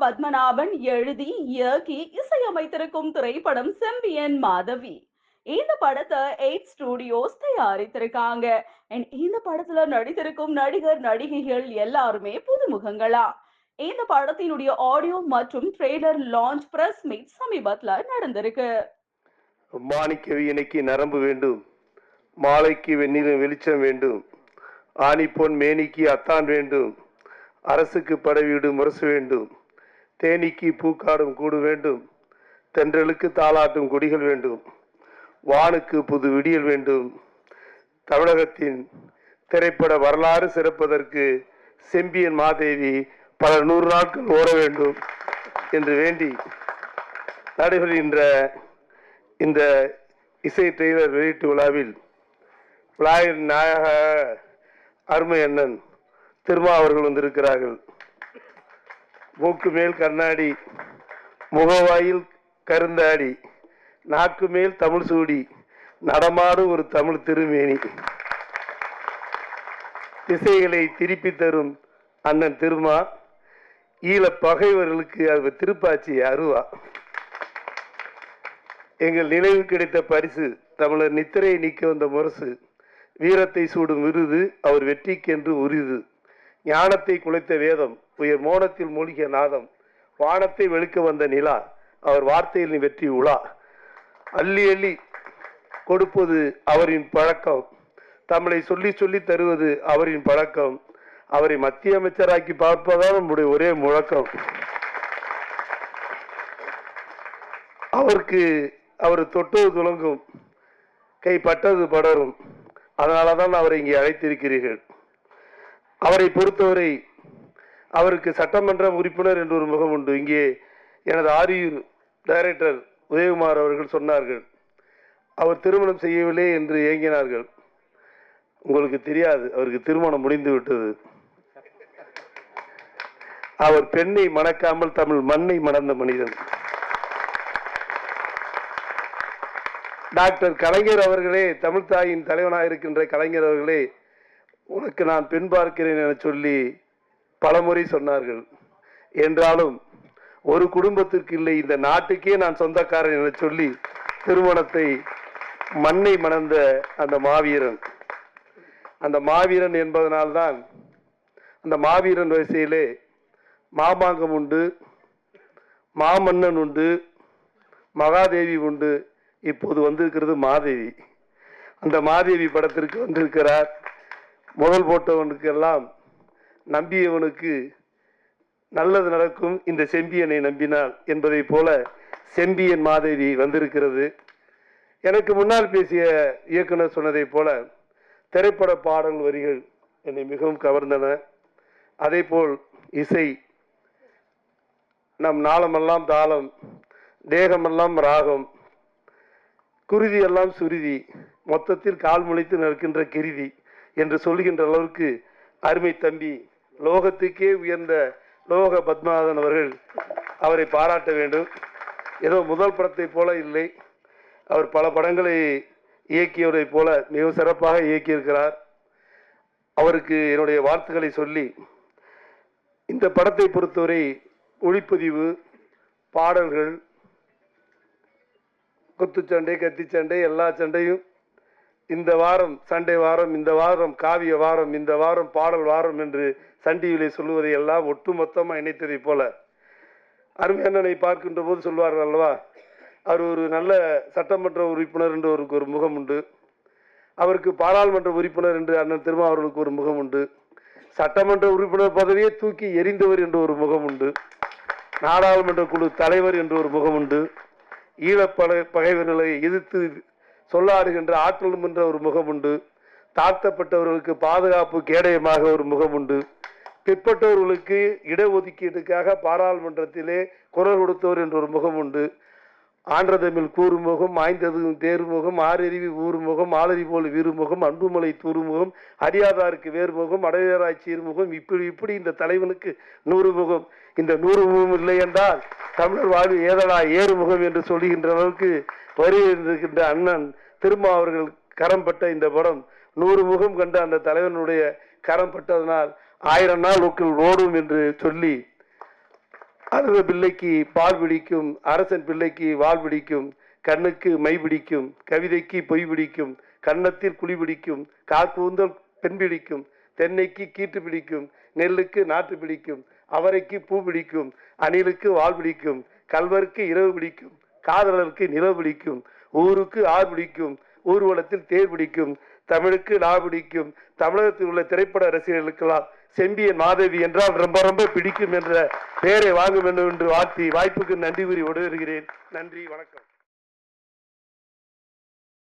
பத்மநாபன் எழுதி இயக்கி இசையமைத்திருக்கும் திரைப்படம் செம்பியன் மாதவி. இந்த படத்தை எயிட் ஸ்டுடியோஸ் தயாரித்திருக்காங்க. அண்ட் இந்த படத்துல நடித்திருக்கும் நடிகர் நடிகைகள் எல்லாருமே புதுமுகங்களா? இந்த படத்தினுடைய ஆடியோ மற்றும் ட்ரெய்லர் லான்ச் பிரஸ் மீட் சமீபத்துல நடந்திருக்கு. மாணிக்கவி இன்னைக்கு நரம்பு வேண்டும். மாலைக்கு வெண்ணிலும் வெளிச்சம் வேண்டும். ஆணி பொன் மேனிக்கு அத்தான் வேண்டும். அரசுக்கு படவீடு முரசு வேண்டும். தேனிக்கு பூக்காடும் கூடு வேண்டும். தென்றலுக்கு தாளாட்டும் கொடிகள் வேண்டும். வானுக்கு புது விடியல் வேண்டும். தமிழகத்தின் திரைப்பட வரலாறு சிறப்பதற்கு செம்பியன் மாதேவி பல நூறு நாட்கள் ஓட வேண்டும் என்று வேண்டி நடைபெறுகின்ற இந்த இசை ட்ரெய்லர் வெளியீட்டு விழாவில் விழாவின் நாயக அருமை அண்ணன் திருமா அவர்கள் வந்திருக்கிறார்கள். மூக்கு மேல் கண்ணாடி முகவாயில் கருந்தாடி நாக்கு மேல் தமிழ் சூடி நடமாடும் ஒரு தமிழ் திருமேனி. திசைகளை திருப்பி தரும் அண்ணன் திருமா ஈழ பகைவர்களுக்கு அது திருப்பாச்சி அருவா. எங்கள் நினைவு கிடைத்த பரிசு தமிழர் நித்திரையை நீக்க வந்த முரசு வீரத்தை சூடும் விருது அவர் வெற்றிக்கென்று உரிது. ஞானத்தை குலைத்த வேதம் உயர் மோனத்தில் மூழ்கிய நாதம் வானத்தை வெளுக்க வந்த நிலா அவர் வார்த்தையில் நீ வெற்றி உலா. அள்ளி அள்ளி கொடுப்பது அவரின் பழக்கம். தமிழை சொல்லி சொல்லி தருவது அவரின் பழக்கம். அவரை மத்திய அமைச்சராக்கி பார்ப்பதால் நம்முடைய ஒரே முழக்கம். அவருக்கு அவர் தொட்டது துலங்கும் கை பட்டது படரும். அதனால தான் அவரை இங்கே அழைத்திருக்கிறீர்கள். அவரை பொறுத்தவரை அவருக்கு சட்டமன்ற உறுப்பினர் என்று ஒரு முகம் உண்டு. இங்கே எனது ஆரியூர் டைரக்டர் உதயகுமார் அவர்கள் சொன்னார்கள் அவர் திருமணம் செய்யவில்லை என்று ஏங்கினார்கள். உங்களுக்கு தெரியாது அவருக்கு திருமணம் முடிந்து விட்டது. அவர் பெண்ணை மணக்காமல் தமிழ் மண்ணை மணந்த மனிதன். டாக்டர் கலைஞர் அவர்களே தமிழ் தாயின் தலைவனாக இருக்கின்ற கலைஞர் அவர்களே உனக்கு நான் பின்பார்க்கிறேன் என சொல்லி பலமுறை சொன்னார்கள். என்றாலும் ஒரு குடும்பத்திற்கு இல்லை இந்த நாட்டுக்கே நான் சொந்தக்காரன் என சொல்லி திருமணத்தை மண்ணை மணந்த அந்த மாவீரன். அந்த மாவீரன் என்பதனால்தான் அந்த மாவீரன் வரிசையிலே மாமாங்கம் உண்டு மாமன்னன் உண்டு மகாதேவி உண்டு. இப்போது வந்திருக்கிறது மாதேவி. அந்த மாதேவி படத்திற்கு வந்திருக்கிறார். முதல் போட்டவனுக்கு எல்லாம் நம்பியவனுக்கு நல்லது நடக்கும். இந்த செம்பியனை நம்பினான் என்பதைப் போல செம்பியன் மாதேவி வந்திருக்கிறது. எனக்கு முன்னால் பேசிய இயக்குனர் சொன்னதைப் போல திரைப்பட பாடல் வரிகள் என்னை மிகவும் கவர்ந்தன. அதே போல் இசை நம் நாளமெல்லாம் தாளம் தேகமெல்லாம் ராகம் குருதி எல்லாம் சுருதி மொத்தத்தில் கால் முளைத்து நிற்கின்ற கிருதி என்று சொல்கின்ற அளவுக்கு அருமை தம்பி லோகத்துக்கே உயர்ந்த லோக பத்மநாதன் அவர்கள் அவரை பாராட்ட வேண்டும். ஏதோ முதல் படத்தை போல இல்லை. அவர் பல படங்களை இயக்கியவரை போல மிகவும் சிறப்பாக இயக்கியிருக்கிறார். அவருக்கு என்னுடைய வாழ்த்துக்களை சொல்லி இந்த படத்தை பொறுத்தவரை ஒளிப்பதிவு பாடல்கள் குத்துச்சண்டை கத்திச்சண்டை எல்லா சண்டையும் இந்த வாரம் சண்டே வாரம் இந்த வாரம் காவிய வாரம் இந்த வாரம் பாடல் வாரம் என்று சண்டியிலே சொல்லுவதை எல்லாம் ஒட்டுமொத்தமாக இணைத்ததைப் போல அருமையண்ணனை பார்க்கின்ற போது சொல்வார்கள் அல்லவா? அவர் ஒரு நல்ல சட்டமன்ற உறுப்பினர் என்று அவருக்கு ஒரு முகம் உண்டு. அவருக்கு பாராளுமன்ற உறுப்பினர் என்று அண்ணன் திரும்ப அவர்களுக்கு ஒரு முகம் உண்டு. சட்டமன்ற உறுப்பினர் பதவியை தூக்கி எரிந்தவர் என்று ஒரு முகம் உண்டு. நாடாளுமன்ற குழு தலைவர் என்று ஒரு முகம் உண்டு. ஈழப்படை பகைவர்களை எதிர்த்து சொல்லாடுகின்ற ஆற்றலும் என்ற ஒரு முகம் உண்டு தாழ்த்தப்பட்டவர்களுக்கு பாதுகாப்பு கேடயமாக ஒரு முகம் உண்டு பிற்பட்டவர்களுக்கு இடஒதுக்கீட்டுக்காக பாராளுமன்றத்திலே குரல் கொடுத்தவர் என்ற ஒரு முகம் உண்டு ஆன்றதமிழ் கூறுமுகம் ஆய்ந்ததும் தேர்முகம் ஆறறிவி ஊர்முகம் ஆளறி போல் வீறுமுகம் அன்புமலை தூறுமுகம் அறியாதாருக்கு வேறுமுகம் அடையராய் சீர்முகம் இப்படி இப்படி இந்த தலைவனுக்கு நூறு முகம் இந்த நூறு முகம் இல்லை என்றால் தமிழர் வாழ்வு ஏதடா ஏறுமுகம் என்று சொல்லுகின்ற அளவுக்கு வருகின்ற அண்ணன் திருமா அவர்கள் கரம் பட்ட இந்த படம். நூறு முகம் கண்ட அந்த தலைவனுடைய கரம் பட்டதனால் ஆயிரம் நாள் உக்கள் ஓடும் என்று சொல்லி அழுத பிள்ளைக்கு பால் பிடிக்கும் அரசன் பிள்ளைக்கு வால் பிடிக்கும் கண்ணுக்கு மை பிடிக்கும் கவிதைக்கு பொய் பிடிக்கும் கன்னத்தில் குழி பிடிக்கும் காக்கூந்தல் பெண் பிடிக்கும் தென்னைக்கு கீட்டு பிடிக்கும் நெல்லுக்கு நாட்டு பிடிக்கும் அவரைக்கு பூ பிடிக்கும் அணிலுக்கு வால் பிடிக்கும் கல்வருக்கு இரவு பிடிக்கும் காதலருக்கு நிலவு பிடிக்கும் ஊருக்கு ஆர் பிடிக்கும் ஊர்வலத்தில் தேர் பிடிக்கும் தமிழுக்கு லா பிடிக்கும் தமிழகத்தில் உள்ள திரைப்பட ரசிகர்களுக்கெல்லாம் செம்பியன் மாதேவி என்றால் ரொம்ப ரொம்ப பிடிக்கும் என்ற பெயரை வாங்க வேண்டும் என்று வாழ்த்தி வாய்ப்புக்கு நன்றி கூறி விடுகிறேன் நன்றி வணக்கம்.